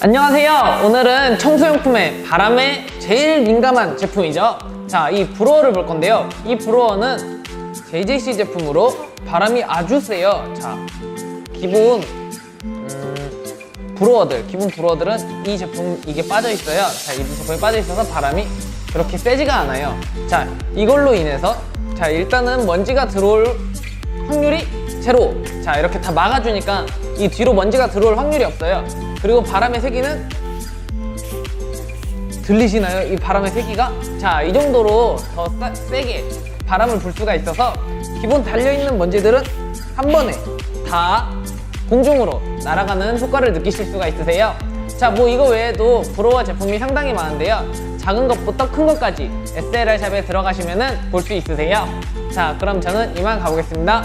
안녕하세요. 오늘은 청소용품의 바람에 제일 민감한 제품이죠. 자, 이 브로어를 볼 건데요. 이 브로어는 JJC 제품으로 바람이 아주 세요. 자, 기본 음, 브로어들, 기본 브로어들은 이 제품 이게 빠져 있어요. 자, 이 제품이 빠져 있어서 바람이 그렇게 세지가 않아요. 자, 이걸로 인해서 자 일단은 먼지가 들어올 확률이 제로. 자, 이렇게 다 막아주니까 이 뒤로 먼지가 들어올 확률이 없어요. 그리고 바람의 세기는 들리시나요? 이 바람의 세기가? 자, 이 정도로 더 싸- 세게 바람을 불 수가 있어서 기본 달려있는 먼지들은 한 번에 다 공중으로 날아가는 효과를 느끼실 수가 있으세요. 자, 뭐 이거 외에도 브로어 제품이 상당히 많은데요. 작은 것부터 큰 것까지 SLR 샵에 들어가시면 볼수 있으세요. 자, 그럼 저는 이만 가보겠습니다.